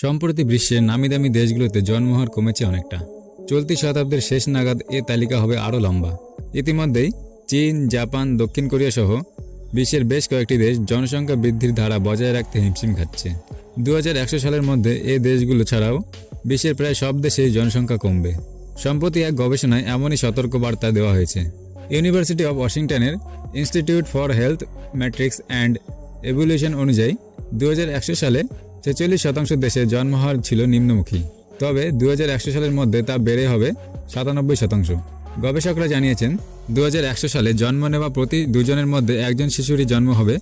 সম্প্রতি বিশ্বের নামি দামি দেশগুলোতে জন্মহার কমেছে অনেকটা। চলতি শতাব্দীর শেষ নাগাদ এ তালিকা হবে আরও লম্বা। ইতিমধ্যেই চীন, জাপান, দক্ষিণ কোরিয়া সহ বিশ্বের বেশ কয়েকটি দেশ জনসংখ্যা বৃদ্ধির ধারা বজায় রাখতে হিমশিম খাচ্ছে। দু হাজার একশো সালের মধ্যে এ দেশগুলো ছাড়াও বিশ্বের প্রায় সব দেশেই জনসংখ্যা কমবে। সম্প্রতি এক গবেষণায় এমনই সতর্ক বার্তা দেওয়া হয়েছে। ইউনিভার্সিটি অব ওয়াশিংটনের institute for health metrics and evaluation অনুযায়ী দু হাজার একশো সালে ছেচল্লিশ শতাংশ দেশে জন্মহার ছিল নিম্নমুখী। তবে দু হাজার একশো সালের মধ্যে তা বেড়ে হবে সাতানব্বই শতাংশ। গবেষকরা জানিয়েছেন দু হাজার একশো সালে জন্ম নেওয়া প্রতি দুজনের মধ্যে একজন শিশুরই জন্ম হবে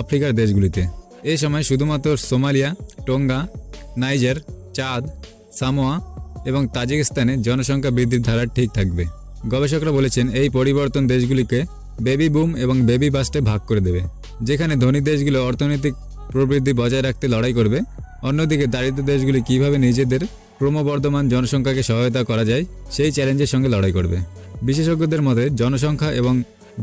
আফ্রিকার দেশগুলিতে। এই সময় শুধুমাত্র সোমালিয়া, টোঙ্গা, নাইজার, চাঁদ, সামোয়া এবং তাজিকিস্তানে জনসংখ্যা বৃদ্ধির ধারা ঠিক থাকবে। গবেষকরা বলেছেন, এই পরিবর্তন দেশগুলিকে বেবি বুম এবং বেবি বাস্টে ভাগ করে দেবে, যেখানে ধনী দেশগুলো অর্থনৈতিক প্রবৃদ্ধি বজায় রাখতে লড়াই করবে। অন্যদিকে দারিদ্র দেশগুলি কীভাবে নিজেদের ক্রমবর্ধমান জনসংখ্যাকে সহায়তা করা যায়, সেই চ্যালেঞ্জের সঙ্গে লড়াই করবে। বিশেষজ্ঞদের মতে, জনসংখ্যা এবং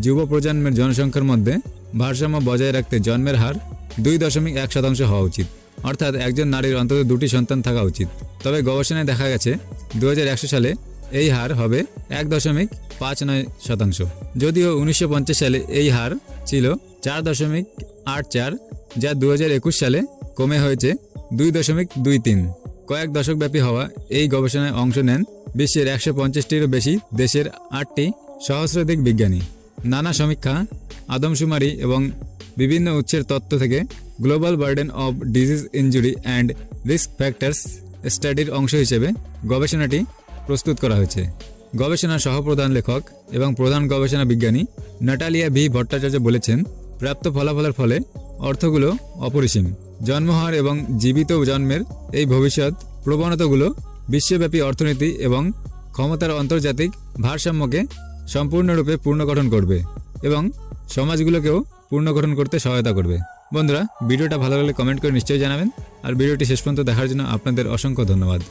যুব প্রজন্মের জনসংখ্যার মধ্যে ভারসাম্য বজায় রাখতে জন্মের হার দুই দশমিক এক শতাংশ হওয়া উচিত। অর্থাৎ একজন নারীর অন্তত দুটি সন্তান থাকা উচিত। তবে গবেষণায় দেখা গেছে দু হাজার একশো সালে এই হার হবে এক দশমিক পাঁচ নয় শতাংশ। যদিও উনিশশো পঞ্চাশ সালে এই হার ছিল চার দশমিক আট চার যা দু হাজার একুশ সালে কমে হয়েছে দুই দশমিক দুই তিন। কয়েক দশকব্যাপী হওয়া এই গবেষণায় অংশ নেন বিশ্বের একশো পঞ্চাশটিরও বেশি দেশের আটটি সহস্রাধিক বিজ্ঞানী। নানা সমীক্ষা, আদমশুমারি এবং বিভিন্ন উৎসের তত্ত্ব থেকে global burden of disease injury and risk factors স্টাডির অংশ হিসেবে গবেষণাটি প্রস্তুত করা হয়েছে। গবেষণার সহপ্রধান লেখক এবং প্রধান গবেষণা বিজ্ঞানী নাটালিয়া ভি ভট্টাচার্য বলেছেন, প্রাপ্ত ফলাফলের ফলে অর্থগুলো অপরিসীম। জন্মহার এবং জীবিত জন্মের এই ভবিষ্যৎ প্রবণতাগুলো বিশ্বব্যাপী অর্থনীতি এবং ক্ষমতার আন্তর্জাতিক ভারসাম্যকে সম্পূর্ণরূপে পুনর্গঠন করবে এবং সমাজগুলোকেও পুনর্গঠন করতে সহায়তা করবে। বন্ধুরা, ভিডিওটা ভালো লাগলে কমেন্ট করে নিশ্চয়ই জানাবেন। আর ভিডিওটি শেষ পর্যন্ত দেখার জন্য আপনাদের অসংখ্য ধন্যবাদ।